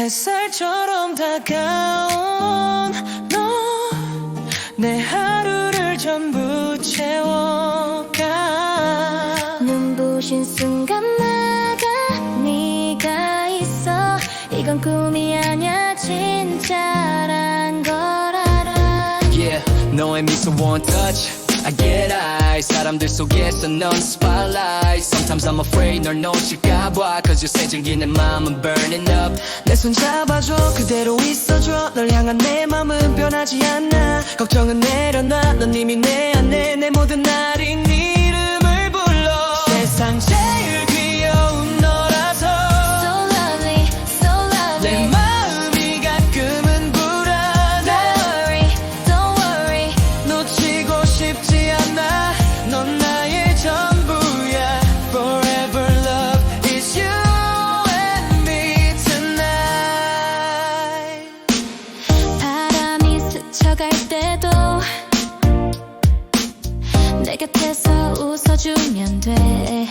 햇살처럼 다가온 너 내 하루를 전부 채워가. 눈부신 순간 나가 네가 있어. 이건 꿈이 아니야 진짜란 걸 알아. Yeah, 너의 미소 one touch. I get high. 사람들 속에서 넌 spotlight Sometimes I'm afraid 널 놓칠까봐. Cause you say 즐기 내 맘은 burning up. 내 손 잡아줘. 그대로 있어줘. 널 향한 내 맘은 변하지 않아. 걱정은 내려놔. 넌 이미 내 안에 내 모든 날이 네 이름을 불러. 세상 제일 귀여운 너라서. So lovely, so 내 lovely 마음이 가끔은 불안해. Don't worry, don't worry. 놓치고 싶지 않아. 넌 나의 전 내 곁에서 웃어주면 돼.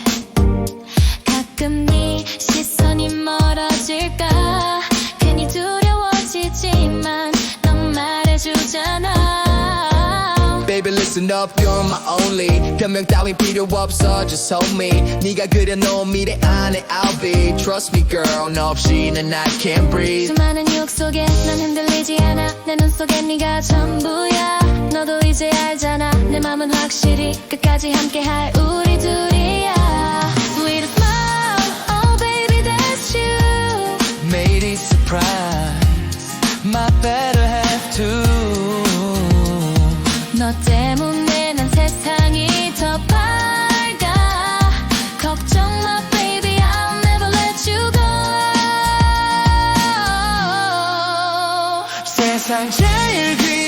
가끔 네 시선이 멀어질까? 괜히 두려워지지만 넌 말해주잖아. Baby listen up you're my only. 변명 따윈 필요 없어 just hold me. 네가 그려놓은 미래 안에 I'll be. Trust me girl 너 없이는 I can't breathe. 수많은 유혹 속에 난 흔들리지 않아. 내 눈 속에 네가 전부야 너도 이제 알잖아 내 맘은 확실히 끝까지 함께할 우리 둘이야 Sweet smile, oh baby that's you Made it surprise My better half too 너 때문에 난 세상이 더 밝아 걱정 마 baby I'll never let you go 세상 제일 귀여운